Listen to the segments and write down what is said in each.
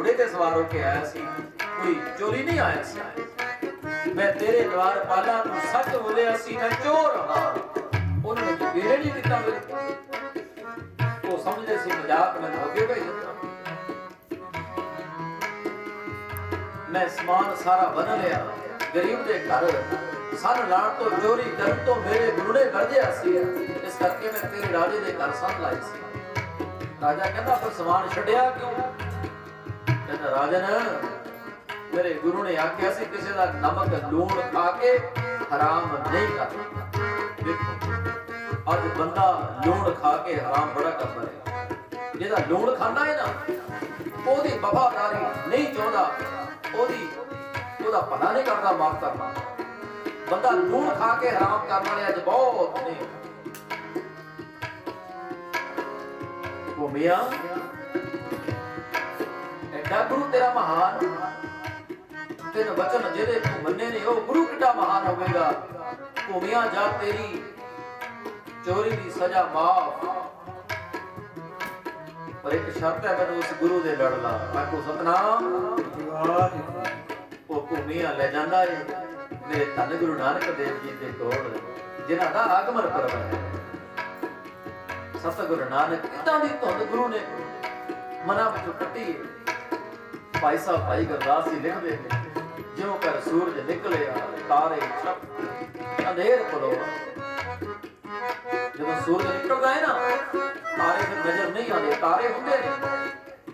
ਘੋੜੇ ਤੇ ਸਵਾਰ ਹੋ ਕੇ ਆਇਆ ਸੀ। ਕੋਈ ਚੋਰੀ ਨਹੀਂ ਆਇਆ ਸੀ। ਮੈਂ ਤੇਰੇ ਦਵਾਰ ਪਾਲਾ ਨੂੰ ਸੱਚ ਬੋਲਿਆ ਸੀ ਮੈਂ ਚੋਰ ਹਾਂ ਉਹਨਾਂ ਨੇ ਬੇਰੇ ਨਹੀਂ ਦਿੱਤਾ ਮੇਰੇ ਉਹ ਸਮਝਦੇ ਸੀ ਮਜ਼ਾਕ ਮੈਂ ਅੱਗੇ ਭੇਜ ਮੈਂ ਸਮਾਨ ਸਾਰਾ ਬਨ ਲਿਆ। ਗਰੀਬ ਦੇ ਘਰ ਸਨ ਲਾਣ ਤੋਂ, ਚੋਰੀ ਕਰਨ ਤੋਂ ਮੇਰੇ ਗੁਰੂੜੇ ਵਰਜਿਆ ਸੀ। ਇਸ ਕਰਕੇ ਮੈਂ ਤੇਰੇ ਰਾਜੇ ਦੇ ਘਰ ਸਨ ਲਾਈ ਸੀ। ਰਾਜਾ ਕਹਿੰਦਾ ਪਰ ਸਮਾਨ ਛੱਡਿਆ ਕਿਉਂ? ਕਹਿੰਦਾ, ਰਾਜਨ, ਮੇਰੇ ਗੁਰੂ ਨੇ ਆਖਿਆ ਸੀ, ਕਿਸੇ ਦਾ ਨਮਕ, ਲੂਣ ਖਾ ਕੇ ਹਰਾਮ ਨਹੀਂ ਕਰਨਾ ਦੇਖੋ, ਅੱਜ ਬੰਦਾ ਲੂਣ ਖਾ ਕੇ ਹਰਾਮ ਬੜਾ ਕਰਦਾ ਹੈ। ਜਿਹਦਾ ਲੂਣ ਖਾਂਦਾ ਹੈ ਨਾ, ਉਹਦੀ ਵਫਾਦਾਰੀ ਨਹੀਂ ਚਾਹੁੰਦਾ, ਉਹਦੀ, ਉਹਦਾ ਭਲਾ ਨਹੀਂ ਕਰਦਾ ਮਾਫ ਕਰਨਾ ਬੰਦਾ ਲੂਣ ਖਾ ਕੇ ਹਰਾਮ ਕਰਨ ਵਾਲੇ ਅੱਜ ਬਹੁਤ ਨੇ। ਉਹ ਮੀਆਂ ਐਡਾ ਗੁਰੂ ਤੇਰਾ ਮਹਾਨ ਤੈਨੂੰ ਵਚਨ ਜਿਹਦੇ ਤੂੰ ਮੰਨੇ ਨੇ, ਉਹ ਗੁਰੂ ਕਿੱਡਾ ਮਹਾਨ ਹੋਵੇਗਾ। ਭੂਮੀਆਂ ਜਾ ਤੇਰੀ, ਚੋਰੀ ਦੀ ਸਜ਼ਾ ਮਾਫ। ਪਰ ਇੱਕ ਸ਼ਰਤ ਹੈ ਮੈਨੂੰ ਉਸ ਗੁਰੂ ਦੇ ਲੜ ਲਾ ਆਖੋ ਸਤਨਾਮ। ਉਹ ਭੂਮੀਆਂ ਲੈ ਜਾਂਦਾ ਏ। ਮੇਰੇ ਧੰਨ ਗੁਰੂ ਨਾਨਕ ਦੇਵ ਜੀ ਦੇ ਕੋਲ, ਜਿਨ੍ਹਾਂ ਦਾ ਆਗਮਨ ਪਰਵ ਹੈ। ਸਤਿਗੁਰੂ ਨਾਨਕ ਇਦਾਂ ਦੀ ਧੁੰਦ ਗੁਰੂ ਨੇ ਮਨਾਂ ਵਿੱਚੋਂ ਕੱਢੀ ਹੈ ਭਾਈ ਸਾਹਿਬ, ਭਾਈ ਗੁਰਦਾਸ ਜੀ ਲਿਖਦੇ ਨੇ। ਜਿਉਂ ਕਰ ਸੂਰਜ ਨਿਕਲਿਆ ਤਾਰੇ ਛਪ ਅੰਧੇਰ ਪਰੋ ਜਦੋਂ ਸੂਰਜ ਨਿਕਲਦਾ ਹੈ ਨਾ, ਤਾਰੇ ਫਿਰ ਨਜ਼ਰ ਨਹੀਂ ਆਉਂਦੇ, ਤਾਰੇ ਹੁੰਦੇ ਨੇ।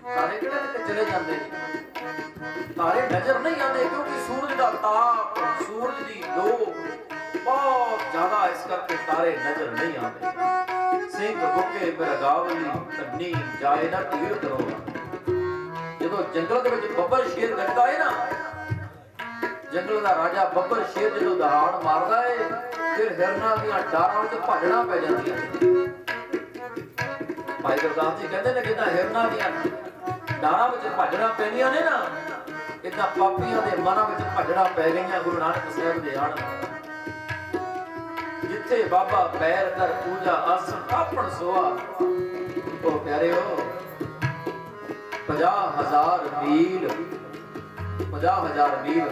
ਤਾਰੇ ਕਿਹੜੇ ਕਿਤੇ ਚਲੇ ਜਾਂਦੇ ਨੇ? ਤਾਰੇ ਨਜ਼ਰ ਨਹੀਂ ਆਉਂਦੇ ਕਿਉਂਕਿ ਸੂਰਜ ਦਾ ਤਾਪ, ਸੂਰਜ ਦੀ ਲੋ ਬਹੁਤ ਜ਼ਿਆਦਾ ਇਸ ਕਰਕੇ ਤਾਰੇ ਨਜ਼ਰ ਨਹੀਂ ਆਉਂਦੇ। ਸਿੰਘ ਬੁੱਕੇ ਬਰਗਾਵਲੀ ਕੰਨੀ ਜਾਏ ਨਾ ਧੀਰ ਕਰੋ ਜਦੋਂ ਜੰਗਲ ਦੇ ਵਿੱਚ ਬੱਬਰ ਸ਼ੇਰ ਗੱਜਦਾ ਹੈ ਨਾ, ਜੰਗਲ ਦਾ ਰਾਜਾ ਬੱਬਰ ਸ਼ੇਰ ਜਦੋਂ ਦਹਾੜ ਮਾਰਦਾ ਏ, ਫਿਰ ਹਿਰਨਾਂ ਦੀਆਂ ਡਾਰਾਂ ਵਿੱਚ ਭੱਜਣਾ ਪੈ ਜਾਂਦੀਆਂ ਨੇ। ਭਾਈ ਗੁਰਦਾਸ ਜੀ ਕਹਿੰਦੇ ਨੇ ਕਿ ਤਾਂ ਦੀਆਂ ਡਾਰਾਂ ਵਿੱਚ ਭੱਜਣਾ ਪੈਂਦੀਆਂ ਨੇ ਨਾ, ਇਦਾਂ ਪਾਪੀਆਂ ਦੇ ਮਨਾਂ ਵਿੱਚ ਭੱਜਣਾ ਪੈ ਗਈਆਂ ਗੁਰੂ ਨਾਨਕ ਸਾਹਿਬ ਦੇ ਆਣ ਜਿੱਥੇ ਬਾਬਾ ਪੈਰ ਕਰ ਪੂਜਾ ਆਸਣ ਆਪਣ ਸੋਆ, ਉਹ ਪਿਆਰਿਓ 50000 ਮੀਲ 50000 ਮੀਲ।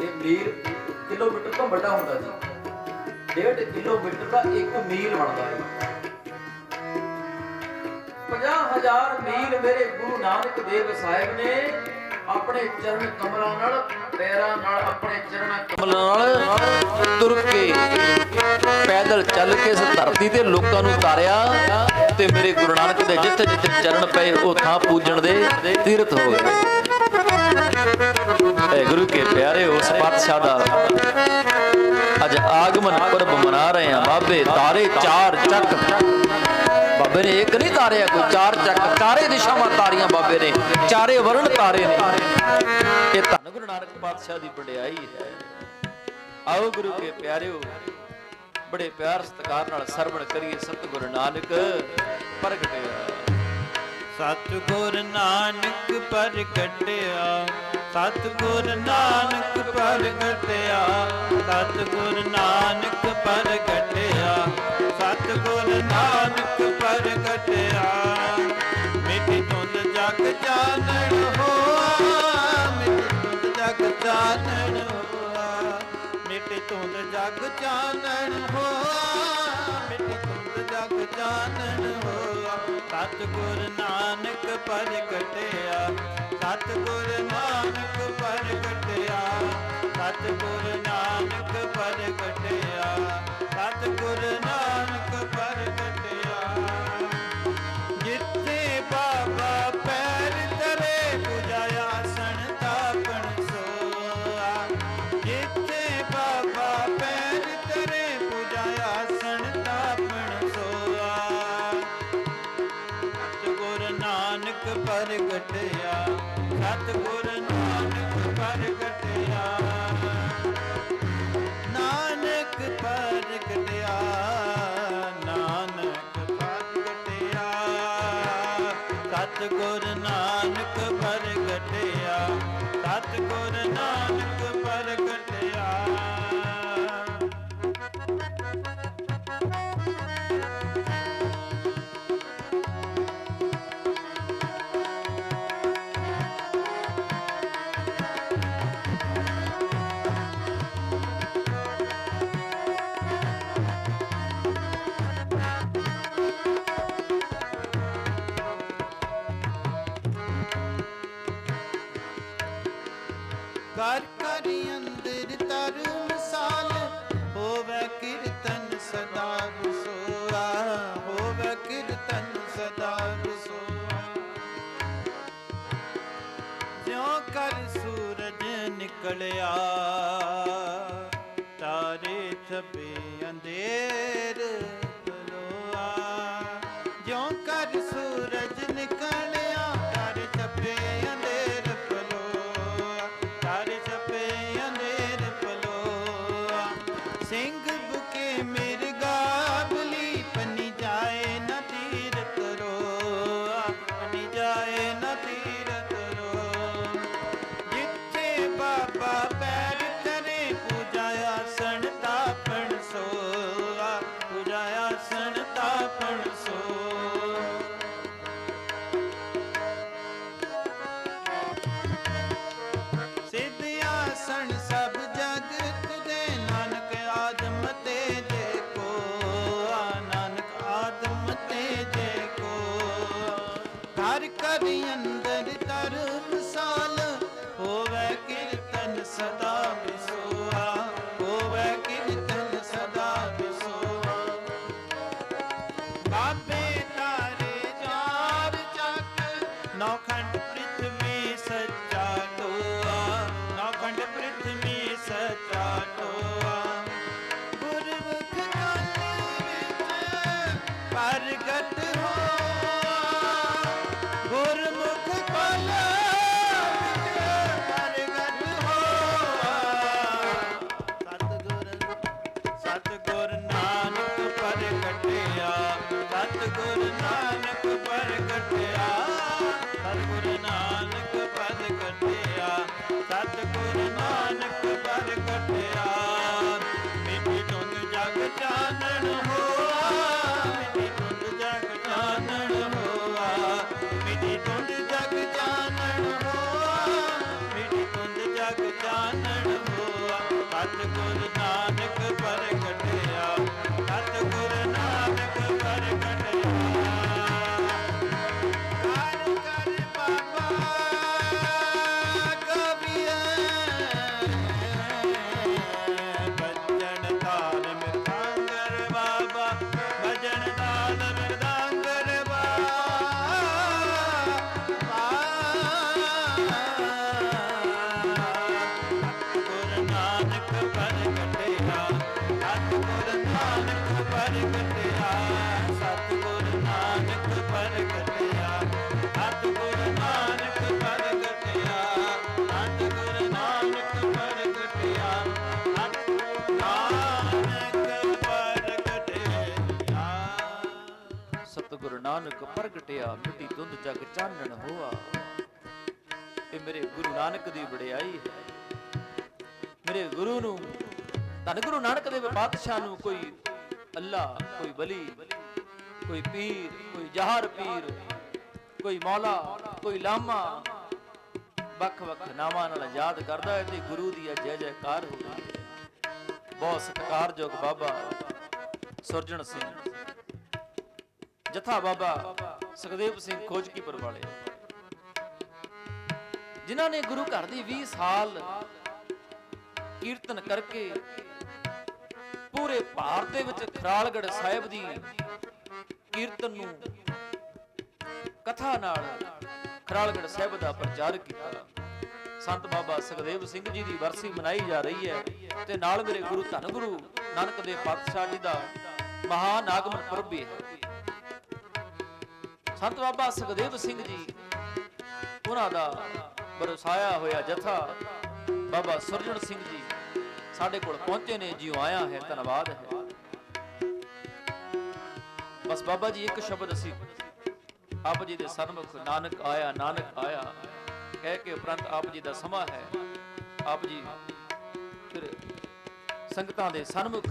ਇਹ ਮੀਲ ਕਿਲੋਮੀਟਰ ਤੋਂ ਵੱਡਾ ਹੁੰਦਾ ਜੀ। 1.5 ਕਿਲੋਮੀਟਰ ਦਾ 1 ਮੀਲ ਬਣਦਾ ਹੈ। 50000 ਮੀਲ ਮੇਰੇ ਗੁਰੂ ਨਾਨਕ ਦੇਵ ਸਾਹਿਬ ਨੇ ਆਪਣੇ ਚਰਨ ਕਮਲਾਂ ਨਾਲ ਪੈਰਾਂ ਨਾਲ ਆਪਣੇ ਚਰਨ ਕਮਲਾਂ ਨਾਲ ਤੁਰ ਕੇ ਪੈਦਲ ਚੱਲ ਕੇ ਇਸ ਧਰਤੀ ਤੇ ਲੋਕਾਂ ਨੂੰ ਤਾਰਿਆ ਤੇ ਮੇਰੇ ਗੁਰੂ ਨਾਨਕ ਦੇ ਜਿੱਥੇ ਜਿੱਥੇ ਚਰਨ ਪਏ, ਉਹ ਥਾਂ ਪੂਜਣ ਦੇ ਤੀਰਥ ਹੋ ਗਏ। ਇਹ ਗੁਰੂ ਕੇ ਪਿਆਰੇ, ਉਸ ਪਾਤਸ਼ਾਹ ਦਾ ਅੱਜ ਆਗਮਨ ਪੁਰਬ ਮਨਾ ਰਹੇ ਆ ਬਾਬੇ ਤਾਰੇ ਚਾਰ ਚੱਕ। ਬਾਬੇ ਨੇ, ਇੱਕ ਨਹੀਂ ਤਾਰਿਆ ਕੋਈ, ਚਾਰ ਚੱਕ ਚਾਰੇ ਦਿਸ਼ਾਵਾਂ ਤਾਰੀਆਂ ਬਾਬੇ ਨੇ, ਚਾਰੇ ਵਰਣ ਤਾਰੇ ਨੇ। ਇਹ ਧੰਨ ਗੁਰੂ ਨਾਨਕ ਪਾਤਸ਼ਾਹ ਦੀ ਵਡਿਆਈ ਹੈ। ਆਓ ਗੁਰੂ ਕੇ ਪਿਆਰਿਓ, ਬੜੇ ਪਿਆਰ ਸਤਿਕਾਰ ਨਾਲ ਸਰਵਣ ਕਰੀਏ ਸਤਿਗੁਰ ਨਾਨਕ, ਪ੍ਰਗਟਿਆ। ਸਤਿਗੁਰ ਨਾਨਕ ਪ੍ਰਗਟਿਆ, ਸਤਿਗੁਰ ਨਾਨਕ ਪ੍ਰਗਟਿਆ, ਸਤਿਗੁਰ ਨਾਨਕ ਪ੍ਰਗਟਿਆ, ਸਤਿਗੁਰ ਨਾਨਕ ਧੁੰਦ ਜਗ ਜਾਣਨ ਹੋਆ। ਮਿੱਠੀ ਧੁੰਦ ਜਗ ਜਾਣਨ ਹੋਆ। ਸਤਿਗੁਰ ਨਾਨਕ ਪ੍ਰਗਟਿਆ। ਸਤਿਗੁਰ ਨਾਨਕ ਪ੍ਰਗਟਿਆ। ਸਤਿਗੁਰ ਨਾਨਕ ਘਰ ਘਰ ਅੰਦਰ ਤਰ ਮਿਸਾਲ, ਹੋਵੇ ਕੀਰਤਨ ਸਦਾ ਰਸੋਆ ਹੋਵੇ ਕੀਰਤਨ ਸਦਾ ਰਸੋਆ ਜਿਉ ਕਰ ਸੂਰਜ ਨਿਕਲਿਆ, ਤਾਰੇ ਛਪੇ ਅੰਧੇਰ ਕੀਰਤਨ ਨਾਨਕ ਪ੍ਰਗਟਿਆ, ਮਿੱਟੀ ਧੁੰਦ ਜਗ ਚਾਨਣ ਹੋਆ। ਇਹ ਮੇਰੇ ਗੁਰੂ ਨਾਨਕ ਦੀ ਵਡਿਆਈ ਹੈ। ਮੇਰੇ ਗੁਰੂ ਨੂੰ, ਧੰਨ ਗੁਰੂ ਨਾਨਕ ਦੇਵ ਪਾਤਸ਼ਾਹ ਨੂੰ ਕੋਈ ਅੱਲਾ, ਕੋਈ ਵਲੀ, ਕੋਈ ਪੀਰ, ਕੋਈ ਜਹਰ ਪੀਰ, ਕੋਈ ਮੌਲਾ, ਕੋਈ ਲਾਮਾ ਵੱਖ ਵੱਖ ਨਾਵਾਂ ਨਾਲ ਯਾਦ ਕਰਦਾ ਹੈ ਤੇ ਗੁਰੂ ਦੀ ਜੈ ਜੈਕਾਰ ਹੋ ਰਹੀ ਹੈ। ਬਹੁਤ ਸਤਿਕਾਰਯੋਗ ਬਾਬਾ ਸੁਰਜਣ ਸਿੰਘ। ਜਥਾ ਬਾਬਾ ਸੁਖਦੇਵ ਸਿੰਘ ਖੋਜਕੀਪੁਰ ਵਾਲੇ ਜਿਨ੍ਹਾਂ ਨੇ ਗੁਰੂ ਘਰ ਦੀ 20 ਸਾਲ ਕੀਰਤਨ ਕਰਕੇ ਪੂਰੇ ਭਾਰਤ ਦੇ ਵਿੱਚ ਖਰਾਲਗੜ੍ਹ ਸਾਹਿਬ ਦੀ ਕੀਰਤਨ ਨੂੰ ਕਥਾ ਨਾਲ ਖਰਾਲਗੜ੍ਹ ਸਾਹਿਬ ਦਾ ਪ੍ਰਚਾਰ ਕੀਤਾ। ਸੰਤ ਬਾਬਾ ਸੁਖਦੇਵ ਸਿੰਘ ਜੀ ਦੀ ਵਰਸੀ ਮਨਾਈ ਜਾ ਰਹੀ ਹੈ ਤੇ ਨਾਲ ਮੇਰੇ ਗੁਰੂ ਧੰਨ ਗੁਰੂ ਨਾਨਕ ਦੇਵ ਪਾਤਸ਼ਾਹ ਜੀ ਦਾ ਮਹਾਨ ਆਗਮਨ ਪੁਰਬ ਵੀ ਹੈ। ਸੰਤ ਬਾਬਾ ਸੁਖਦੇਵ ਸਿੰਘ ਜੀ, ਉਹਨਾਂ ਦਾ ਬਰਸਾਇਆ ਹੋਇਆ ਜਥਾ ਬਾਬਾ ਸੁਰਜਣ ਸਿੰਘ ਜੀ ਸਾਡੇ ਕੋਲ ਪਹੁੰਚੇ ਨੇ, ਜਿਉ ਆਇਆ ਹੈ, ਧੰਨਵਾਦ ਹੈ। ਬਸ ਬਾਬਾ ਜੀ, ਇੱਕ ਸ਼ਬਦ ਅਸੀਂ ਆਪ ਜੀ ਦੇ ਸਨਮੁਖ ਨਾਨਕ ਆਇਆ ਨਾਨਕ ਆਇਆ। ਕਹਿ ਕੇ ਉਪਰੰਤ ਆਪ ਜੀ ਦਾ ਸਮਾਂ ਹੈ। ਆਪ ਜੀ ਫਿਰ ਸੰਗਤਾਂ ਦੇ ਸਨਮੁਖ।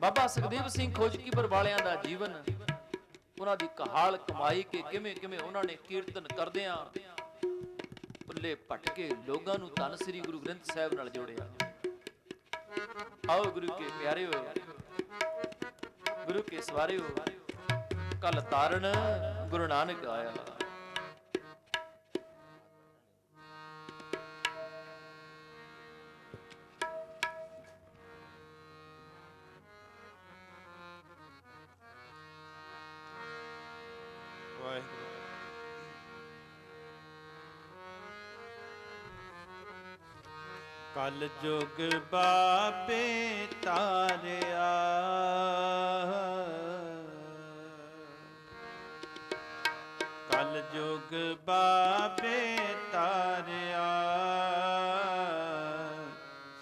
ਬਾਬਾ ਸੁਖਦੇਵ ਸਿੰਘ ਖੋਜਕੀਪੁਰ ਵਾਲਿਆਂ ਦਾ ਜੀਵਨ ਉਹਨਾਂ ਦੀ ਕਹਾਲ ਕਮਾਈ ਕੇ ਕਿਵੇਂ ਕਿਵੇਂ ਉਹਨਾਂ ਨੇ ਕੀਰਤਨ ਕਰਦਿਆਂ ਭੁੱਲੇ ਭਟਕੇ ਲੋਕਾਂ ਨੂੰ ਧੰਨ ਸ੍ਰੀ ਗੁਰੂ ਗ੍ਰੰਥ ਸਾਹਿਬ ਨਾਲ ਜੋੜਿਆ। ਆਓ ਗੁਰੂ ਕੇ ਪਿਆਰਿਓ, ਗੁਰੂ ਕੇ ਸਵਾਰਿਓ ਕਲ ਤਾਰਨ ਗੁਰੂ ਨਾਨਕ ਆਇਆ। ਕਲ ਜੁਗ ਬਾਬੇ ਤਾਰਿਆ। ਕਲ ਜੁਗ ਬਾਬੇ ਤਾਰਿਆ।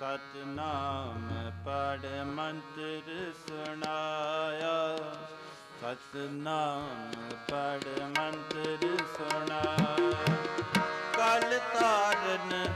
ਸਤਨਾਮ ਪੜ ਮੰਤਰ ਸੁਣਾਇਆ। ਸਤਨਾਮ ਪੜ ਮੰਤਰ ਸੁਣਾਇਆ। ਕਲ ਤਾਰਨ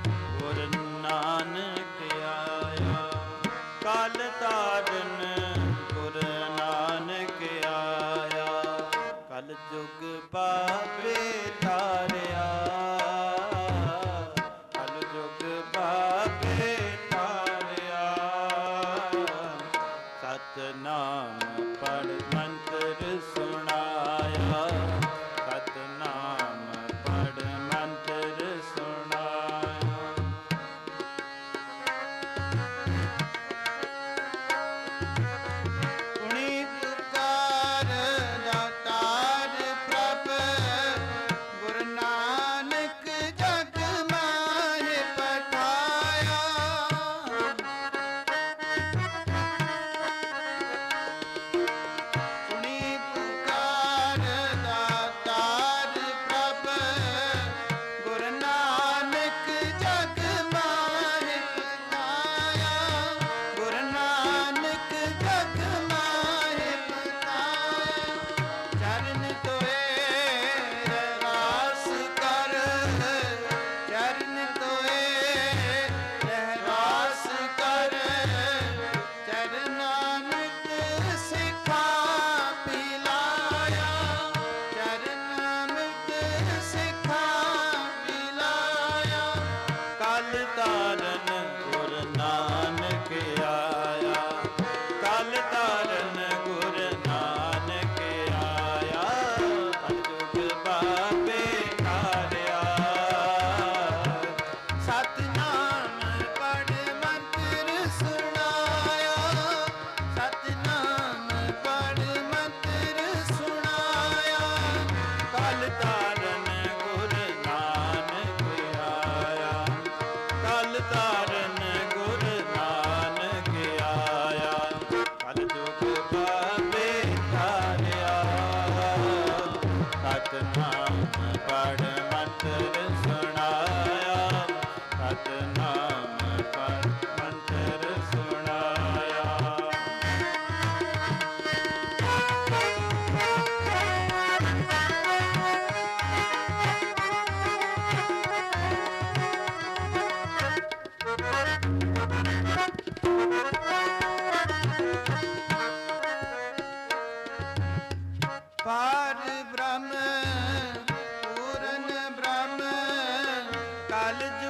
लाल जो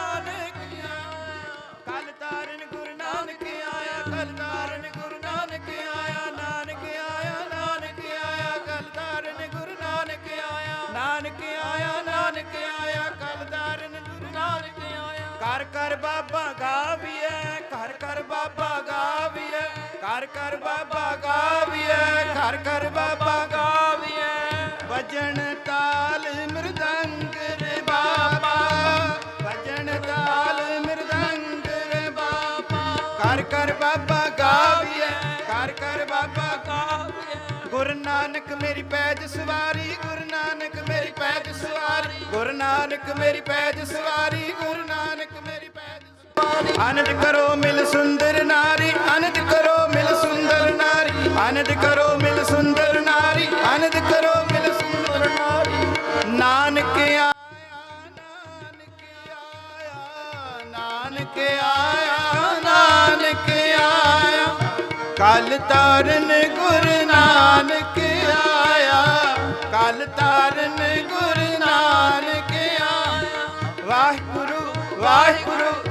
ਘਰ ਘਰ ਬਾਬਾ ਗਾਵੀਐ ਘਰ ਘਰ ਬਾਬਾ ਗਾਵੀਐ ਘਰ ਘਰ ਬਾਬਾ ਗਾਵੀਐ ਘਰ ਘਰ ਬਾਬਾ ਗਾਵੀਐ ਵਜਣ ਤਾਲ ਮ੍ਰਿਦੰਗ ਰੇ ਬਾਬਾ ਵਜਣ ਤਾਲ ਮਰਦੰਗ ਰੇ ਬਾਬਾ। ਘਰ ਘਰ ਬਾਬਾ ਗਾਵੀਐ ਘਰ ਘਰ ਬਾਬਾ ਗਾਵੀਐ ਗੁਰੂ ਨਾਨਕ ਮੇਰੀ ਪੈਜ ਸਵਾਰੀ, ਗੁਰੂ ਨਾਨਕ ਮੇਰੀ ਪੈਜ ਸਵਾਰੀ, ਗੁਰੂ ਨਾਨਕ ਮੇਰੀ ਪੈਜ ਸਵਾਰੀ, ਗੁਰੂ ਨਾਨਕ ਸਵਾਰੀ ਕਰੋ ਮਿਲ ਸੁੰਦਰ ਨਾਰੀ, ਅਨੰਦ ਕਰੋ ਮਿਲ ਸੁੰਦਰ ਨਾਰੀ, ਅਨੰਦ ਕਰੋ ਮਿਲ ਸੁੰਦਰ ਨਾਰੀ, ਅਨੰਦ ਕਰੋ ਮਿਲ ਸੁੰਦਰ ਨਾਰੀ। ਨਾਨਕ ਆਇਆ ਨਾਨਕ ਆਇਆ ਨਾਨਕ ਆਇਆ ਨਾਨਕ ਆਇਆ। ਕਲ ਤਾਰਨ ਗੁਰ ਨਾਨਕ ਆਇਆ, ਕਲ ਤਾਰਨ ਗੁਰ ਨਾਨਕ ਆਇਆ। ਵਾਹਿਗੁਰੂ ਵਾਹਿਗੁਰੂ।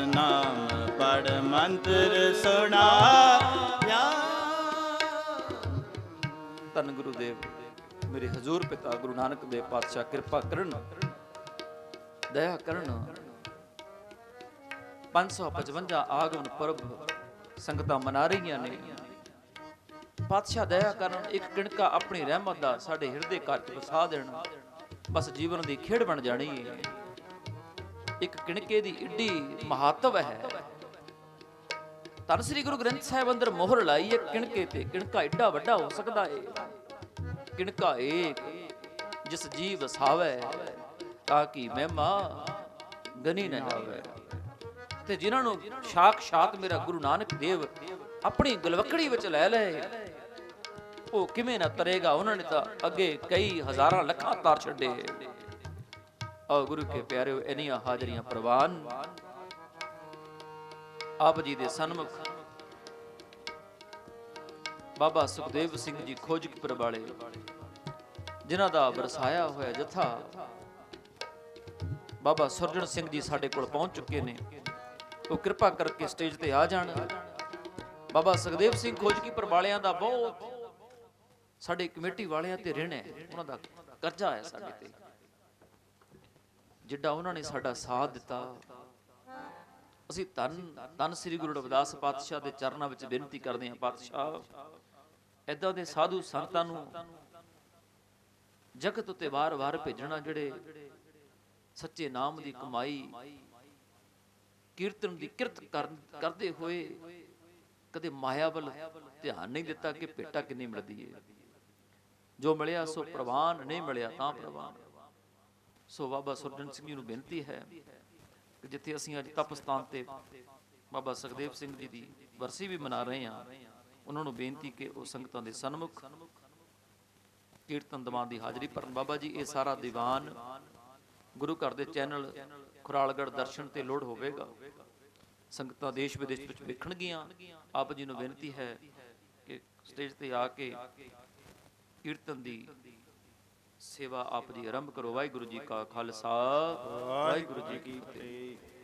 ਸਤਨਾਮ ਪੜ ਮੰਤਰ ਸੁਣਾਇਆ ਧੰਨ ਗੁਰੂ ਦੇਵ, ਮੇਰੇ ਹਜ਼ੂਰ ਪਿਤਾ ਗੁਰੂ ਨਾਨਕ ਦੇਵ ਪਾਤਸ਼ਾਹ, ਕਿਰਪਾ ਕਰਨ, ਦਇਆ ਕਰਨ। 555 ਆਗਮਨ ਪਰਬ ਸੰਗਤਾਂ ਮਨਾ ਰਹੀਆਂ ਨੇ। ਪਾਤਸ਼ਾਹ ਦਇਆ ਕਰਨ, ਇੱਕ ਕਿਣਕਾ ਆਪਣੀ ਰਹਿਮਤ ਦਾ ਸਾਡੇ ਹਿਰਦੇ ਘਰ ਚ ਵਸਾ ਦੇਣ। ਬਸ ਜੀਵਨ ਦੀ ਖੇਡ ਬਣ ਜਾਣੀ ਹੈ ਇੱਕ ਕਿਣਕੇ ਦੀ ਏਡੀ ਮਹੱਤਵ ਹੈ। ਧੰਨ ਸ੍ਰੀ ਗੁਰੂ ਗ੍ਰੰਥ ਸਾਹਿਬ ਅੰਦਰ ਮੋਹਰ ਲਾਈ ਹੈ ਕਿਣਕੇ ਤੇ ਕਿਣਕਾ ਏਡਾ ਵੱਡਾ ਹੋ ਸਕਦਾ ਹੈ ਕਿਣਕਾ ਏਕ, ਜਿਸ ਜੀ ਵਸਾਵੇ ਤਾਂ ਕਿ ਮਹਿਮਾ ਗਨੀ ਨਾ ਜਾਵੇ। ਤੇ ਜਿਨ੍ਹਾਂ ਨੂੰ ਸਾਖਸ਼ਾਤ ਮੇਰਾ ਗੁਰੂ ਨਾਨਕ ਦੇਵ ਆਪਣੀ ਗਲਵਕੜੀ ਵਿੱਚ ਲੈ ਲਏ, ਉਹ ਕਿਵੇਂ ਨਾ ਤਰੇਗਾ, ਉਹਨਾਂ ਨੇ ਤਾਂ ਅੱਗੇ ਕਈ ਹਜ਼ਾਰਾਂ ਲੱਖਾਂ ਤਾਰ ਛੱਡੇ। ਆ ਗੁਰੂ ਕੇ ਪਿਆਰਿਓ, ਇਨੀਆਂ ਹਾਜ਼ਰੀਆਂ ਪ੍ਰਵਾਨ। ਆਪ ਜੀ ਦੇ ਸਨਮੁਖ। ਬਾਬਾ ਸੁਖਦੇਵ ਸਿੰਘ ਜੀ ਖੋਜਕਪੁਰ ਵਾਲੇ ਜਿਨ੍ਹਾਂ ਦਾ ਵਰਸਾਇਆ ਹੋਇਆ ਜਥਾ ਬਾਬਾ ਸੁਰਜਣ ਸਿੰਘ ਜੀ ਸਾਡੇ ਕੋਲ ਪਹੁੰਚ ਚੁੱਕੇ ਨੇ। ਉਹ ਕਿਰਪਾ ਕਰਕੇ ਸਟੇਜ ਤੇ ਆ ਜਾਣ। ਬਾਬਾ ਸੁਖਦੇਵ ਸਿੰਘ ਖੋਜਕੀਪੁਰ ਵਾਲਿਆਂ ਦਾ ਬਹੁਤ ਸਾਡੇ ਕਮੇਟੀ ਵਾਲਿਆਂ ਤੇ ਰਿਣ ਹੈ ਉਹਨਾਂ ਦਾ ਕਰਜ਼ਾ ਹੈ ਸਾਡੇ ਤੇ। ਜਿੱਡਾ ਉਹਨਾਂ ਨੇ ਸਾਡਾ ਸਾਥ ਦਿੱਤਾ। ਅਸੀਂ ਤਨ ਤਨ ਸ੍ਰੀ ਗੁਰੂ ਰਵਿਦਾਸ ਪਾਤਸ਼ਾਹ ਦੇ ਚਰਨਾਂ ਵਿੱਚ ਬੇਨਤੀ ਕਰਦੇ ਹਾਂ, ਪਾਤਸ਼ਾਹ ਐਦਾਂ ਦੇ ਸਾਧੂ ਸੰਤਾਂ ਨੂੰ ਜਗਤ ਉਤੇ ਵਾਰ-ਵਾਰ ਭੇਜਣਾ ਜਿਹੜੇ ਸੱਚੇ ਨਾਮ ਦੀ ਕਮਾਈ, ਕੀਰਤਨ ਦੀ ਕਿਰਤ ਕਰਨ- ਕਰਦੇ ਹੋਏ ਕਦੇ ਮਾਇਆ ਵੱਲ ਧਿਆਨ ਨਹੀਂ ਦਿੱਤਾ ਕਿ ਭੇਟਾ ਕਿੰਨੀ ਮਿਲਦੀ ਹੈ ਜੋ ਮਿਲਿਆ ਸੋ ਪ੍ਰਵਾਨ, ਨਹੀਂ ਮਿਲਿਆ ਤਾਂ ਪ੍ਰਵਾਨ। ਸੋ ਬਾਬਾ ਸੁਰਜਨ ਸਿੰਘ ਜੀ ਨੂੰ ਬੇਨਤੀ ਹੈ ਕਿ ਜਿੱਥੇ ਅਸੀਂ ਅੱਜ ਤਪਸਥਾਨ ਤੇ ਬਾਬਾ ਸੁਖਦੇਵ ਸਿੰਘ ਜੀ ਦੀ ਵਰਸੀ ਵੀ ਮਨਾ ਰਹੇ ਹਾਂ, ਉਹਨਾਂ ਨੂੰ ਬੇਨਤੀ ਕਿ ਉਹ ਸੰਗਤਾਂ ਦੇ ਸਨਮੁਖ ਕੀਰਤਨ ਦੀਵਾਨ ਦੀ ਹਾਜ਼ਰੀ ਭਰਨ। ਬਾਬਾ ਜੀ, ਇਹ ਸਾਰਾ ਦੀਵਾਨ ਗੁਰੂ ਘਰ ਦੇ ਚੈਨਲ ਖੁਰਾਲਗੜ੍ਹ ਦਰਸ਼ਨ ਤੇ ਲੋਡ ਹੋਵੇਗਾ। ਸੰਗਤਾਂ ਦੇਸ਼ ਵਿਦੇਸ਼ ਵਿੱਚ ਵੇਖਣਗੀਆਂ। ਆਪ ਜੀ ਨੂੰ ਬੇਨਤੀ ਹੈ ਕਿ ਸਟੇਜ ਤੇ ਆ ਕੇ ਕੀਰਤਨ ਦੀ ਸੇਵਾ ਆਪ ਜੀ ਆਰੰਭ ਕਰੋ। ਵਾਹਿਗੁਰੂ ਜੀ ਕਾ ਖਾਲਸਾ। ਵਾਹਿਗੁਰੂ ਜੀ ਕੀ ਫਤਿਹ।